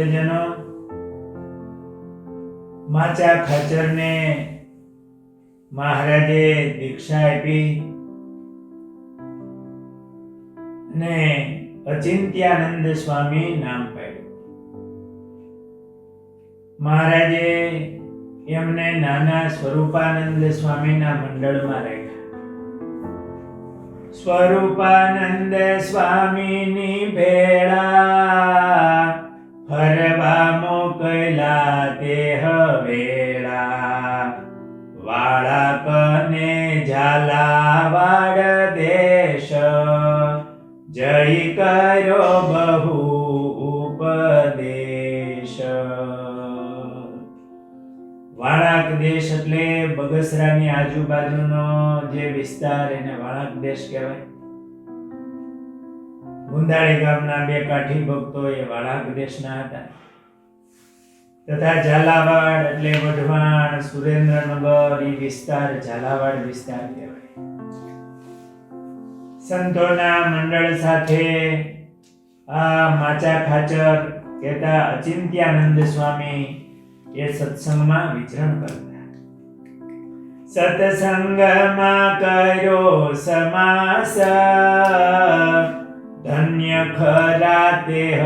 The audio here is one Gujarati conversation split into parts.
ભક્તજનો માચા ખચરને મહારાજે દીક્ષા આપી ને અચિંત્યાનંદ સ્વામી નામ પાડ્યું. મહારાજે એમને નાના સ્વરૂપાનંદ સ્વામીના મંડળમાં રાખ્યા. સ્વરૂપાનંદ સ્વામીની ભેળા ફરવા મોકલા તે હવેળા વાળા. કને ઝાલાવાડ દેશ. જય કર્યો બહુ ઉપદેશ. વાળાક દેશ એટલે બગસરાની આજુબાજુનો જે વિસ્તાર એને વાળાક દેશ કહેવાય. ગુંદાળી ગામના બે કાઠી ભક્તો એ વાળા પ્રદેશના હતા. તથા ઝાલાવાડ એટલે વઢવાણ, સુરેન્દ્રનગર, એ વિસ્તાર ઝાલાવાડ વિસ્તાર કહેવાય. સંતોના મંડળ સાથે આ માચા ખાચર કહેતા અચિંત્યાનંદ સ્વામી એ સત્સંગમાં વિચરણ કરતા. સત્સંગમાં કર્યો સમાસ ધન્ય ખરા તેહ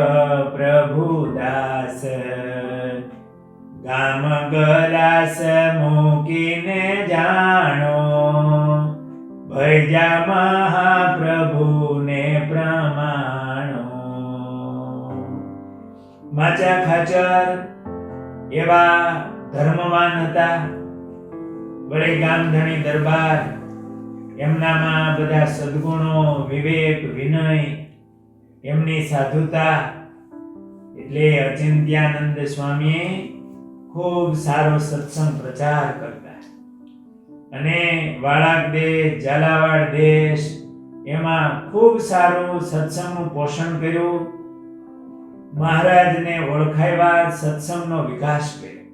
પ્રભુદાસ ગામ ગરાસ મૂકીને જાણો ભૈજા મહાપ્રભુને પ્રમાણો માચા ખાચર એવા ધર્મવાન હતા। વળી ગામધણી દરબાર એમનામાં બધા સદગુણો, વિવેક, વિનય એમની સાધુતા એટલે અચિંત્યાનંદ સ્વામીએ ખૂબ સારો સત્સંગ પ્રચાર કરતા. અને વાળાક દેશ ઝાલાવાડ દેશ, એમાં ખૂબ સારું સત્સંગનું પોષણ કર્યું. મહારાજને ઓળખાવ્યા સત્સંગનો વિકાસ કર્યો.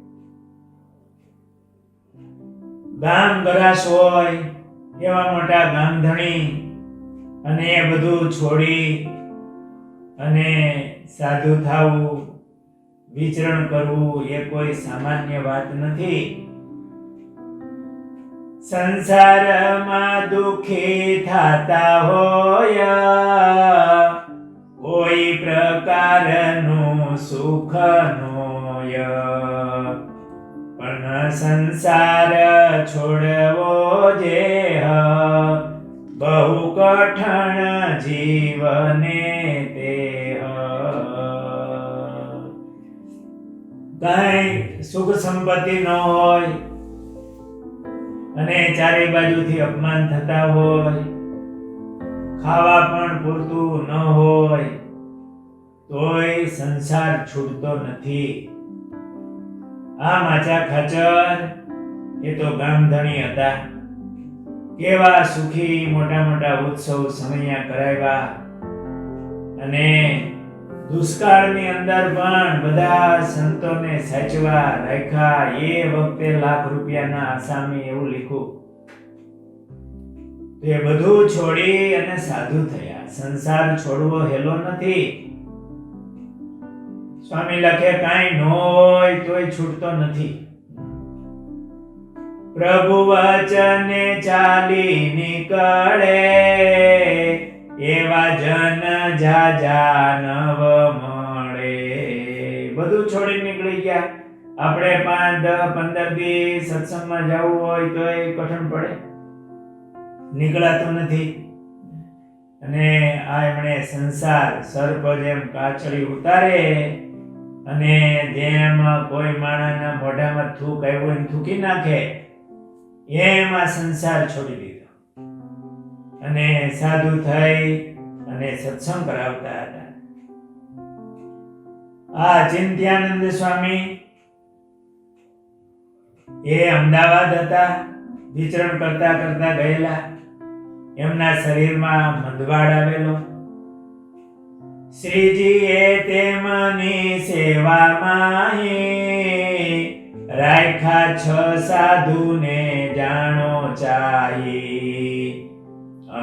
ગામ ગરાસ હોય, એવા મોટા ગામધણી અને એ બધું છોડી અને સાધુ થવું, વિચરણ કરવું એ કોઈ સામાન્ય વાત નથી. સંસારમાં દુખી થતા હોય, કોઈ પ્રકારનું સુખ નોય પણ સંસાર છોડવો જે બહુ કઠણ જીવને કઈ સુખ સંપત્તિ ન હોય અને ચારે બાજુથી અપમાન થતા હોય, ખાવા પણ પૂરતું ન હોય, તોય સંસાર છૂટતો નથી. આ માચા ખાચર એ તો ગામધણી હતા. કેવા સુખી મોટા મોટા ઉત્સવ સમયા કરાવ્યા અને દુષ્કાળની અંદર પણ બધા સંતોને સાચવા રાખ્યા. એ વખતે લાખ રૂપિયાના આસામી એવું લીખું એ બધું છોડી અને સાધુ થયા. સંસાર છોડવો હેલો નથી. સ્વામી લખે, કાઈ ન હોય તોય છૂટતો નથી. પ્રભુ વચને ચાલી નીકળે. એવા જન જા જાનવ મળે. બધું છોડી નીકળી ગયા. આપણે પાંચ, દસ, પંદર દી સત્સંગમાં જવું હોય તો એ કઠણ પડે. નીકળાતું નથી. અને આ એમણે સંસાર સર્પ જેમ કાચળી ઉતારે અને જેમ કોઈ માણસના મોઢામાં થૂક આવ્યું એને થૂકી નાખે, એમ આ સંસાર છોડી દીધો. અને સાધુ થઈ અને સત્સંગ કરાવતા હતા. આ ચિંત્યાનંદ સ્વામી એ અમદાવાદ હતા, વિચરણ કરતા કરતા ગયેલા. એમના શરીરમાં મંદવાડ આવેલો. શ્રીજીએ તેમની સેવામાં રાખ્યા છ સાધુને જાણો ચાહી.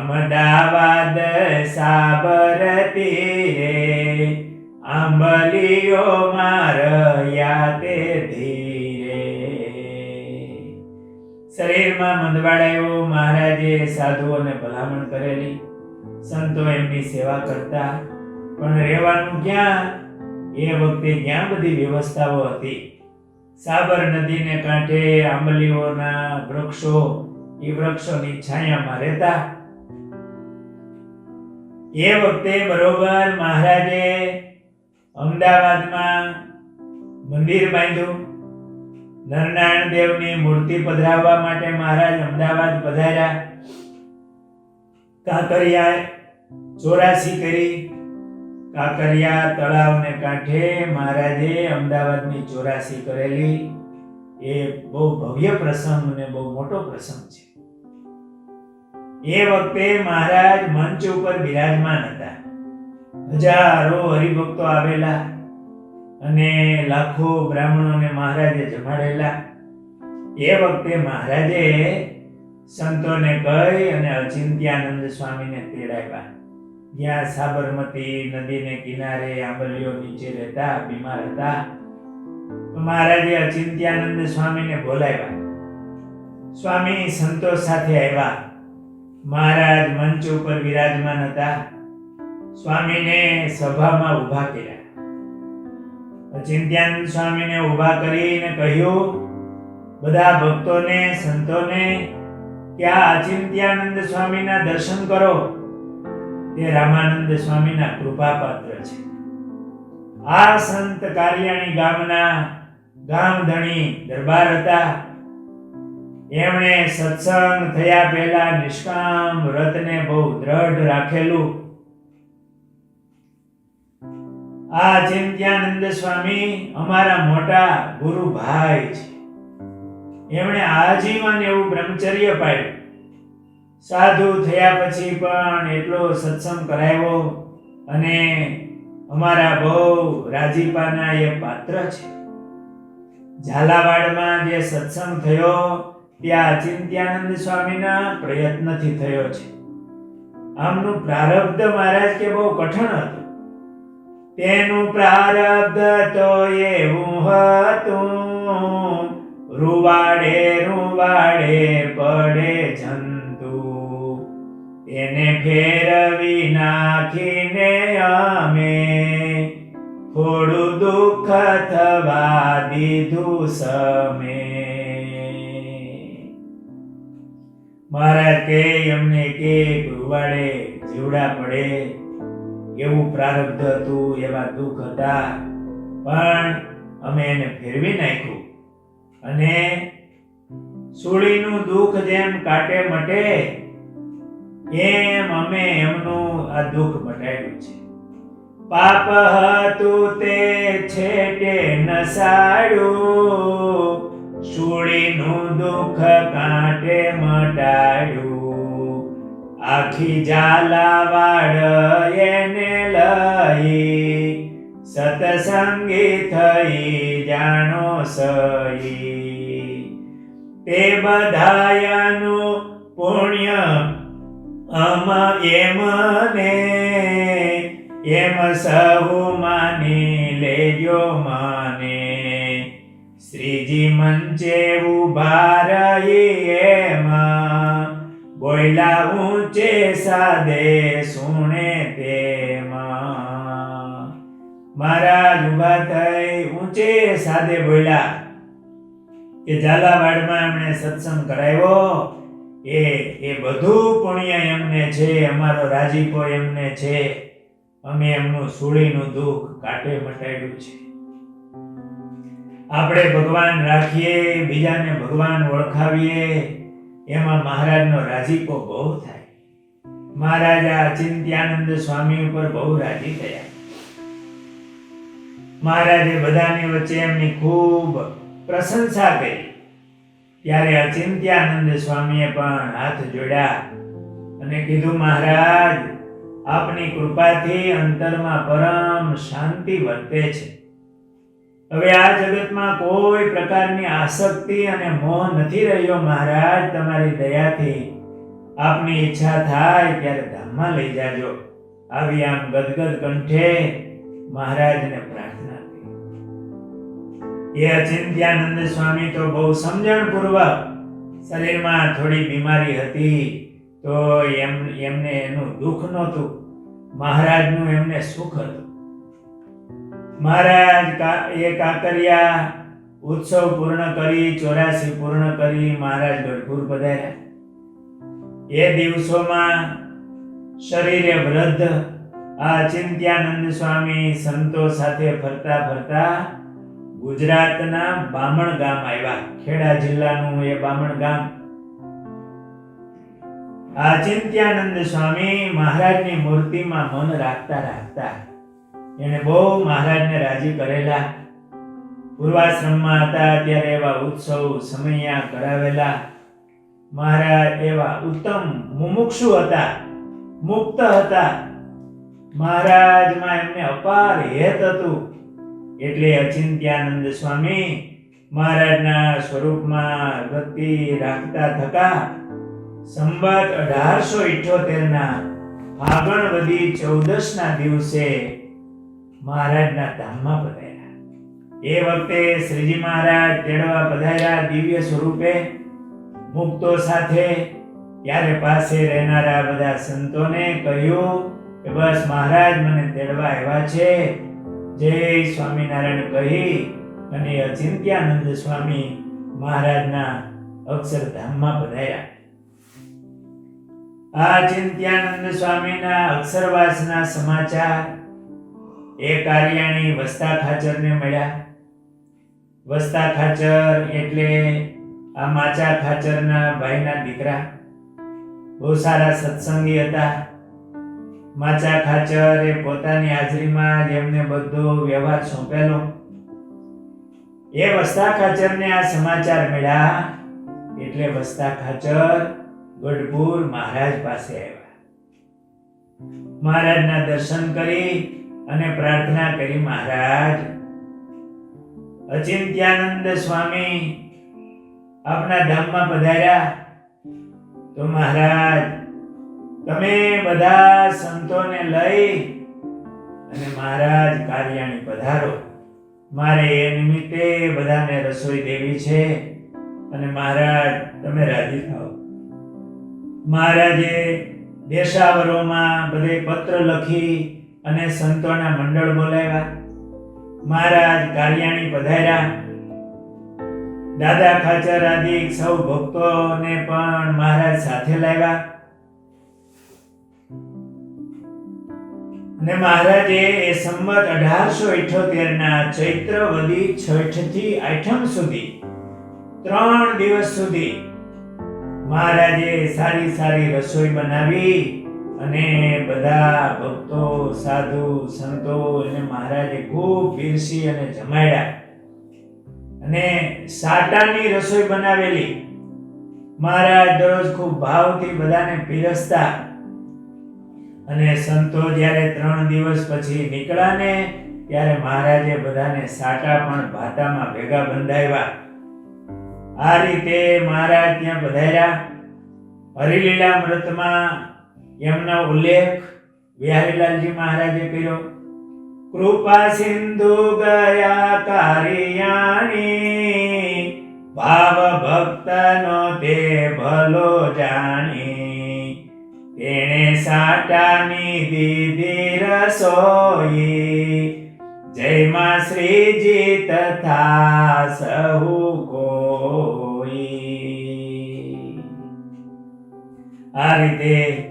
અમદાવાદ સાબરતી રે આંબલીઓ મારયા તે ધીરે. શરીરમાં મંદવાડાયો મહારાજે સાધુઓને ભલામણ કરેલી. સંતો એમની સેવા કરતા. પણ રહેવાનું ક્યાં? એ વખતે ક્યાં બધી વ્યવસ્થાઓ હતી? સાબર નદીને કાંઠે આંબલીઓના વૃક્ષો, એ વૃક્ષોની છાયામાં રહેતા. એ વખતે બરોબર મહારાજે અમદાવાદમાં મંદિર બાંધ્યું. નરનારાયણ દેવની મૂર્તિ પધરાવવા માટે મહારાજ અમદાવાદ પધાર્યા. કાંકરિયા ચોરાસી કરી. કાંકરિયા તળાવને કાંઠે મહારાજે અમદાવાદની ચોરાસી કરેલી. એ બહુ ભવ્ય પ્રસંગ અને બહુ મોટો પ્રસંગ છે. એ વખતે મહારાજ મંચ ઉપર બિરાજમાન હતા. હજારો હરિભક્તો આવેલા અને લાખો બ્રાહ્મણોને મહારાજે જમાડેલા. એ વખતે મહારાજે સંતોને કહી અને અચિંત્યાનંદ સ્વામીને તેડાવ્યા. જ્યાં સાબરમતી નદીને કિનારે આંબલીઓ નીચે રહેતા બીમાર હતા. મહારાજે અચિંત્યાનંદ સ્વામીને બોલાવ્યા. સ્વામી સંતોષ સાથે આવ્યા. મહારાજ મંચ ઉપર વિરાજમાન હતા. સ્વામીને સભામાં ઊભા કર્યા. અચિંત્યાનંદ સ્વામીને ઊભા કરીને કહ્યું, બધા ભક્તોને, સંતોને કે આ અચિંત્યાનંદ સ્વામીના દર્શન કરો? તે રામાનંદ સ્વામીના કૃપાપાત્ર છે. આ સંત કાલિયાણી ગામના ગામધણી દરબાર હતા. એમણે સત્સંગ થયા પહેલા નિષ્કામ વ્રતને બહુ દ્રઢ રાખેલું. આ ચિંત્યાનંદ સ્વામી અમારા મોટા ગુરુ ભાઈ છે. એમણે આજીવન એવું બ્રહ્મચર્ય પાડ્યું. સાધુ થયા પછી પણ એટલો સત્સંગ કરાવ્યો અને અમારા બહુ રાજીપાના એ પાત્ર છે. ઝાલાવાડમાં જે સત્સંગ થયો ત્યાં અચિંત્યાનંદ સ્વામીના પ્રયત્નથી થયો છે. આમનું પ્રારબ્ધ મહારાજ કે બહુ કઠણ હતું. તેનું પ્રારબ્ધ તો એવું હતું, રૂવાડે રૂવાડે પડે જંતુ. એને ફેરવી નાખીને અમે થોડું દુઃખ થવા દીધું સમે. મહારાજ કે એમને કે રૂવાડે જીવડા પડે. એવું પ્રારબ્ધ હતું, એવા દુઃખ હતા. પણ અમે એને ફેરવી નાખ્યું. અને સુળીનું દુઃખ જેમ કાટે મટે, એમ અમે એમનું આ દુઃખ મટાડ્યું છે. પાપ હતું તે છેટે નસાડ્યું સુળીનું દુઃખ કાંટે આખી ઝાલાવાડ એને લઈ સતસંગી થઈ જાણો સહી તે બધાયાનું પુણ્ય અમ એમને એમ સહુ માની લેજો માને. શ્રીજી મંચે ઊભા રહી એમાં બોયલા ઊંચે સાદે સુણે તેમાં ઊભા થઈ ઊંચે સાદે બોલ્યા કે ઝાલાવાડમાં એમણે સત્સંગ કરાવ્યો. એ એ બધું પુણ્ય એમને છે, અમારો રાજીપો એમને છે. અમે એમનું સુળીનું દુઃખ કાટે મટાડ્યું છે. આપણે ભગવાન રાખીએ, બીજાને ભગવાન ઓળખાવીએ. એમાં મહારાજનો રાજીપો બહુ થાય. મહારાજા ચિંત્યાનંદ સ્વામી ઉપર બહુ રાજી થયા. મહારાજે બધાની વચ્ચે એમની ખૂબ પ્રશંસા કરી. ત્યારે અચિંત્યાનંદ સ્વામીએ પણ હાથ જોડ્યા અને કીધું, મહારાજ, આપની કૃપાથી અંતરમાં પરમ શાંતિ વર્તે છે. હવે આ જગતમાં કોઈ પ્રકારની આસક્તિ અને મોહ નથી રહ્યો, મહારાજ. તમારી દયાથી આપની ઈચ્છા થાય ત્યારે ધામમાં લઈ જાજો. આવી આમ ગદગદ કંઠે મહારાજને પ્રાર્થના એ અચિંત્યાનંદ સ્વામી તો બહુ સમજણપૂર્વક શરીરમાં થોડી બીમારી હતી, તો એમ, એમને એનું દુઃખ નહોતું. મહારાજનું એમને સુખ હતું. મહારાજ એ કાંકરિયા ઉત્સવ પૂર્ણ કરી, ચોરાસી પૂર્ણ કરી, મહારાજ ગઢપુર પધાર્યા. એ દિવસોમાં શરીરે વૃદ્ધ આ ચિંત્યાનંદ સ્વામી સંતો સાથે ફરતા ફરતા ગુજરાતના બામણ ગામ આવ્યા. ખેડા જિલ્લાનું એ બામણ ગામ. આ ચિંત્યાનંદ સ્વામી મહારાજની મૂર્તિમાં મન રાખતા રાખતા એને બહુ મહારાજને રાજી કરેલા. પૂર્વાશ્રમમાં હતા ત્યારે એવા ઉત્સવ સમયા કરાવેલા. મહારાજ એવા ઉત્તમ મુમુક્ષુ હતા, મુક્ત હતા. મહારાજમાં એમને અપાર હેત હતું. એટલે અચિંત્યાનંદ સ્વામી મહારાજના સ્વરૂપમાં ભક્તિ રાખતા થતા સંવત અઢારસો ઇઠોતેરના ફાગણ વધી ચૌદસ ના દિવસે મહારાજના ધામમાં પધાર્યા. એ વખતે શ્રીજી મહારાજ તેડવા પધાર્યા દિવ્ય સ્વરૂપે. મુક્તો સાથે ત્યારે પાસે રહેનારા બધા સંતોને કહ્યું કે બસ મહારાજ મને તેડવા આવ્યા છે. જય સ્વામિનારાયણ કહી અને અચિંત્યાનંદ સ્વામી મહારાજના અક્ષરધામમાં પધાર્યા. આ ચિંત્યાનંદ સ્વામીના અક્ષરવાસના સમાચાર એ કાર્યાણી વસ્તા ખાચરને મળ્યા. વસ્તા ખાચર એટલે આ માચા ખાચરના ભાઈના દીકરા. બહુ સારા સત્સંગી હતા. માચા ખાચર એ પોતાની હાજરીમાં એમને બધો વ્યવહાર સોંપેલો. એ વસ્તા ખાચરને આ સમાચાર મળ્યા એટલે વસ્તા ખાચર ગઢપુર મહારાજ પાસે આવ્યા. મહારાજના દર્શન કરી અને પ્રાર્થના કરી મહારાજ. અચિંત્યાનંદ સ્વામી આપના ધામમાં પધાર્યા. તો મહારાજ, તમે બધા સંતોને લઈ અને મહારાજ કાર્યાણી પધારો. મારે એ નિમિત્તે બધાને રસોઈ દેવી છે અને મહારાજ, તમે રાજી થાઓ. મહારાજે દેશાવરોમાં બધે પત્ર લખી અને સંતોના મંડળ બોલાવ્યા. મહારાજ કાર્યાણી પધાર્યા. દાદા ખાચર આદિ સૌ ભક્તોને પણ મહારાજ સાથે લાવ્યા. અને મહારાજે એ સંમત અઢારસો ઇઠોતેર ના ચૈત્ર વદી છઠથી આઠમ સુધી, ત્રણ દિવસ સુધી મહારાજે સારી સારી રસોઈ બનાવી. અને બધા ભક્તો, સાધુ, સંતો અને મહારાજે ખૂબ પીરસી અને જમાડ્યા. અને સાટાની રસોઈ બનાવેલી. મહારાજ દરરોજ ખૂબ ભાવથી બધાને પીરસતા. અને સંતો જ્યારે ત્રણ દિવસ પછી નીકળ્યા ને ત્યારે મહારાજે બધાને સાટા પણ ભાતામાં ભેગા બંધાવ્યા. આ રીતે મહારાજ ત્યાં પધાર્યા. હરિલીલા મૃતમાં એમનો ઉલ્લેખ બિહારીલાલજી મહારાજે કર્યો. કૃપા સિંધુ ગયા કારિયાણી ભાવ ભક્તનો તે ભલો જાણી. તેણે સાટાની દીધી રસોઈ. જયમાં શ્રીજી તથા સહુ કોઈ. આ રીતે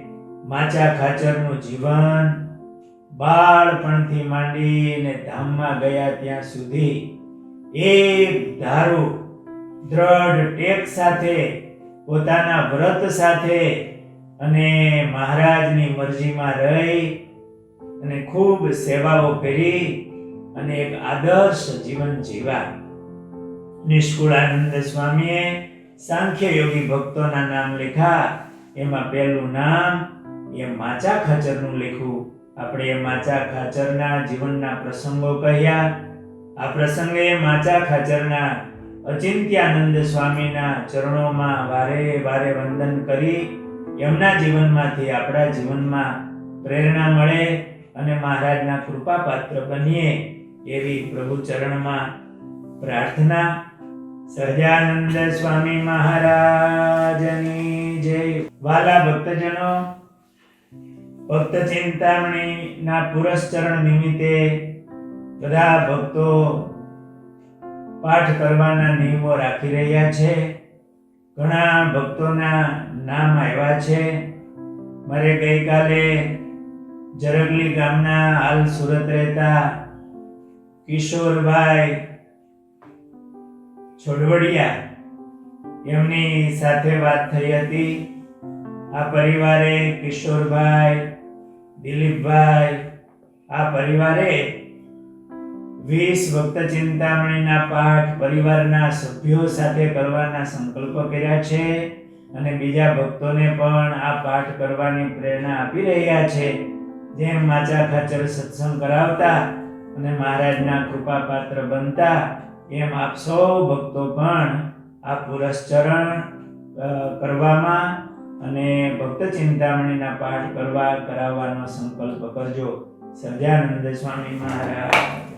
માચા ખાચરનું જીવન બાળપણથી માંડીને ધામમાં ગયા ત્યાં સુધી એક ધારું દ્રઢ ટેક સાથે, પોતાના વ્રત સાથે અને મહારાજની મરજીમાં રહી અને ખૂબ સેવાઓ કરી અને એક આદર્શ જીવન જીવા નિષ્કુળાનંદ સ્વામીએ સાંખ્ય યોગી ભક્તોના નામ લખ્યા એમાં પહેલું નામ એ માચા ખાચરનું લેખું. આપણે માચા ખાચરના જીવનના પ્રસંગો કહ્યા. આ પ્રસંગે માચા ખાચરના અચિંત્યાનંદ સ્વામીના ચરણોમાં વારે વારે વંદન કરી એમના જીવનમાંથી આપણા જીવનમાં પ્રેરણા મળે અને મહારાજના કૃપા પાત્ર બનીએ એવી પ્રભુ ચરણમાં પ્રાર્થના. સહજાનંદ સ્વામી મહારાજની જય. વાલા ભક્તજનો ભક્ત ચિંતામણી ના પુરસ્ચરણ નિમિત્તે બધા ભક્તો પાઠ કરવાના નિયમો રાખી રહ્યા છે. ઘણા ભક્તોના નામ આવ્યા છે. મારે ગઈકાલે જરગલી ગામના હાલ સુરત રહેતા કિશોરભાઈ છોડવડિયા એમની સાથે વાત થઈ હતી. આ પરિવારે કિશોરભાઈ દિલીપભાઈ, આ પરિવારે વીસ ભક્ત ચિંતામણીના પાઠ પરિવારના સભ્યો સાથે કરવાના સંકલ્પ કર્યા છે અને બીજા ભક્તોને પણ આ પાઠ કરવાની પ્રેરણા આપી રહ્યા છે. જેમ માચા ખાચર સત્સંગ કરાવતા અને મહારાજના કૃપા પાત્ર બનતા, એમ આપ સૌ ભક્તો પણ આ પુરસ્ચરણ કરવામાં અને ભક્ત ચિંતામણીના પાઠ કરવા કરાવવાનો સંકલ્પ કરજો. સહજાનંદ સ્વામી મહારાજ.